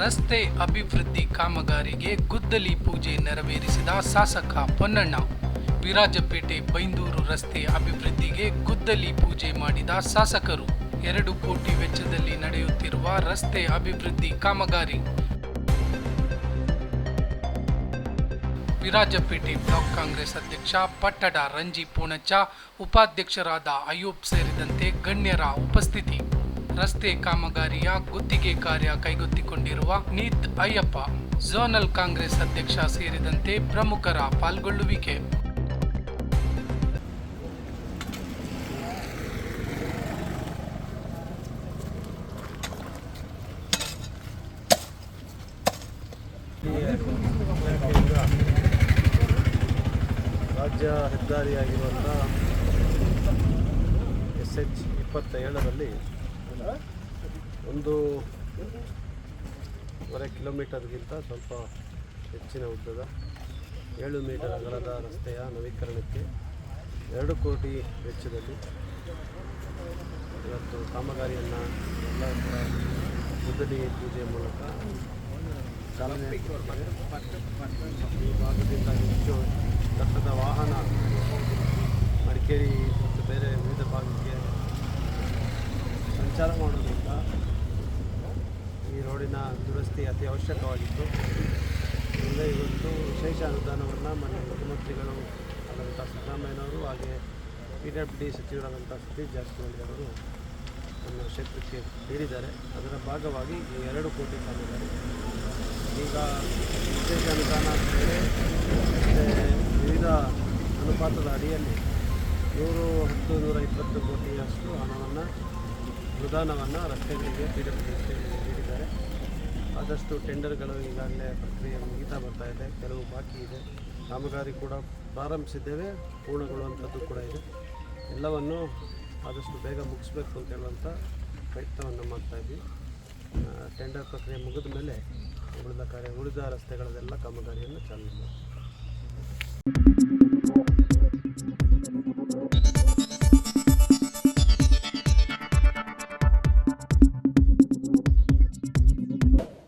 ರಸ್ತೆ ಅಭಿವೃದ್ಧಿ ಕಾಮಗಾರಿಗೆ ಗುದ್ದಲಿ ಪೂಜೆ ನೆರವೇರಿಸಿದ ಶಾಸಕ ಪೊನ್ನಣ್ಣ. ವಿರಾಜಪೇಟೆ ಬೈಂದೂರು ರಸ್ತೆ ಅಭಿವೃದ್ಧಿಗೆ ಗುದ್ದಲಿ ಪೂಜೆ ಮಾಡಿದ ಶಾಸಕರು. ಎರಡು ಕೋಟಿ ವೆಚ್ಚದಲ್ಲಿ ನಡೆಯುತ್ತಿರುವ ರಸ್ತೆ ಅಭಿವೃದ್ಧಿ ಕಾಮಗಾರಿ. ವಿರಾಜಪೇಟೆ ಬ್ಲಾಕ್ ಕಾಂಗ್ರೆಸ್ ಅಧ್ಯಕ್ಷ ಪಟ್ಟಡ ರಂಜಿ ಪೂಣಚ್ಚ ಉಪಾಧ್ಯಕ್ಷರಾದ ಅಯೂಬ್ ಸೇರಿದಂತೆ ಗಣ್ಯರ ಉಪಸ್ಥಿತಿ. ರಸ್ತೆ ಕಾಮಗಾರಿಯ ಗುತ್ತಿಗೆ ಕಾರ್ಯ ಕೈಗೆತ್ತಿಕೊಂಡಿರುವ ನೀತ್ ಅಯ್ಯಪ್ಪ, ಝೋನಲ್ ಕಾಂಗ್ರೆಸ್ ಅಧ್ಯಕ್ಷ ಸೇರಿದಂತೆ ಪ್ರಮುಖರ ಪಾಲ್ಗೊಳ್ಳುವಿಕೆ. ರಾಜ್ಯ ಹೆದ್ದಾರಿಯಾಗಿರುವಂಥ ಎಸ್ ಎಚ್ ಇಪ್ಪತ್ತೇಳರಲ್ಲಿ ಒಂದು ವರೆ ಕಿಲೋಮೀಟರ್ಗಿಂತ ಸ್ವಲ್ಪ ಹೆಚ್ಚಿನ ಉದ್ದದ ಏಳು ಮೀಟರ್ ಅಗಲದ ರಸ್ತೆಯ ನವೀಕರಣಕ್ಕೆ ಎರಡು ಕೋಟಿ ವೆಚ್ಚದಲ್ಲಿ ಇವತ್ತು ಕಾಮಗಾರಿಯನ್ನು ಎಲ್ಲ ಗುದ್ದಲಿ ಪೂಜೆ ಮೂಲಕ ಚಾಲನೆ. ಈ ಭಾಗದಿಂದ ಹೆಚ್ಚು ದಟ್ಟದ ವಾಹನ ಮಡಿಕೇರಿ ಮತ್ತು ಬೇರೆ ವಿವಿಧ ಭಾಗಕ್ಕೆ ಸಂಚಾರ ಮಾಡೋದ್ರಿಂದ ರೋಡಿನ ದುರಸ್ತಿ ಅತಿ ಅವಶ್ಯಕವಾಗಿತ್ತು. ಮುಂದೆ ಇವತ್ತು ವಿಶೇಷ ಅನುದಾನವನ್ನು ಮಾನ್ಯ ಮುಖ್ಯಮಂತ್ರಿಗಳು ಆದಂಥ ಸಿದ್ದರಾಮಯ್ಯನವರು ಹಾಗೆ ಪಿ ಡಬ್ಲ್ಯೂ ಡಿ ಸಚಿವರಾದಂಥ ಸತೀಶ್ ಜಾರಕಿಹೊಳಿ ಅವರು ನಮ್ಮ ಕ್ಷೇತ್ರಕ್ಕೆ ನೀಡಿದ್ದಾರೆ. ಅದರ ಭಾಗವಾಗಿ ಈ ಎರಡು ಕೋಟಿ ಕಾಮಗಾರಿ ಈಗ ವಿಶೇಷ ಅನುದಾನ ಮತ್ತು ವಿವಿಧ ಅನುಪಾತದ ಅಡಿಯಲ್ಲಿ ನೂರು ಹತ್ತು ನೂರ ಇಪ್ಪತ್ತು ಕೋಟಿಯಷ್ಟು ಹಣವನ್ನು ಅನುದಾನವನ್ನು ರಸ್ತೆಗಳಿಗೆ ಪಿ ಡಬ್ಲ್ಯೂ ನೀಡಿದ್ದಾರೆ. ಆದಷ್ಟು ಟೆಂಡರ್ಗಳು ಈಗಾಗಲೇ ಪ್ರಕ್ರಿಯೆ ಮುಗಿತಾ ಬರ್ತಾ ಇದೆ. ಕೆಲವು ಬಾಕಿ ಇದೆ. ಕಾಮಗಾರಿ ಕೂಡ ಪ್ರಾರಂಭಿಸಿದ್ದೇವೆ. ಪೂರ್ಣಗೊಳ್ಳುವಂಥದ್ದು ಕೂಡ ಇದೆ. ಎಲ್ಲವನ್ನು ಆದಷ್ಟು ಬೇಗ ಮುಗಿಸ್ಬೇಕು ಅಂತ ಹೇಳುವಂಥ ಪ್ರಯತ್ನವನ್ನು ಮಾಡ್ತಾಯಿದ್ವಿ ಟೆಂಡರ್ ಪ್ರಕ್ರಿಯೆ ಮುಗಿದ ಮೇಲೆ ಉಳಿದ ಕಾರ್ಯ, ಉಳಿದ ರಸ್ತೆಗಳದೆಲ್ಲ ಕಾಮಗಾರಿಯನ್ನು ಚಾಲನೆ ಮಾಡ್ತೀವಿ.